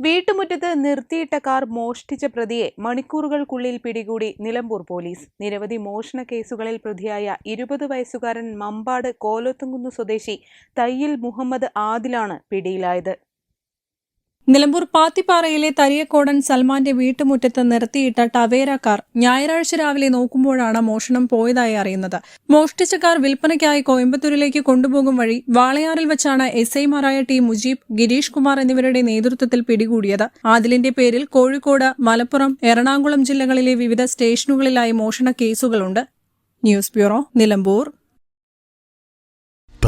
വീട്ടുമുറ്റത്ത് നിർത്തിയിട്ട കാർ മോഷ്ടിച്ച പ്രതിയെ മണിക്കൂറുകൾക്കുള്ളിൽ പിടികൂടി നിലമ്പൂർ പോലീസ്. നിരവധി മോഷണ കേസുകളിൽ പ്രതിയായ ഇരുപത് വയസ്സുകാരൻ മമ്പാട് കോലത്തുംകുന്ന് സ്വദേശി തയ്യിൽ മുഹമ്മദ് ആദിലാണ് പിടിയിലായത്. നിലമ്പൂർ പാത്തിപ്പാറയിലെ തരിയക്കോടൻ സൽമാന്റെ വീട്ടുമുറ്റത്ത് നിർത്തിയിട്ട ടവേര കാർ ഞായറാഴ്ച രാവിലെ നോക്കുമ്പോഴാണ് മോഷണം പോയതായി അറിയുന്നത്. മോഷ്ടിച്ച കാർ വിൽപ്പനയ്ക്കായി കോയമ്പത്തൂരിലേക്ക് കൊണ്ടുപോകും വഴി വാളയാറിൽ വെച്ചാണ് എസ് ഐമാരായ ടി മുജീബ് ഗിരീഷ് കുമാർ എന്നിവരുടെ നേതൃത്വത്തിൽ പിടികൂടിയത്. ആദിലിന്റെ പേരിൽ കോഴിക്കോട് മലപ്പുറം എറണാകുളം ജില്ലകളിലെ വിവിധ സ്റ്റേഷനുകളിലായി മോഷണ കേസുകളുണ്ട്. News bureau Nilambur.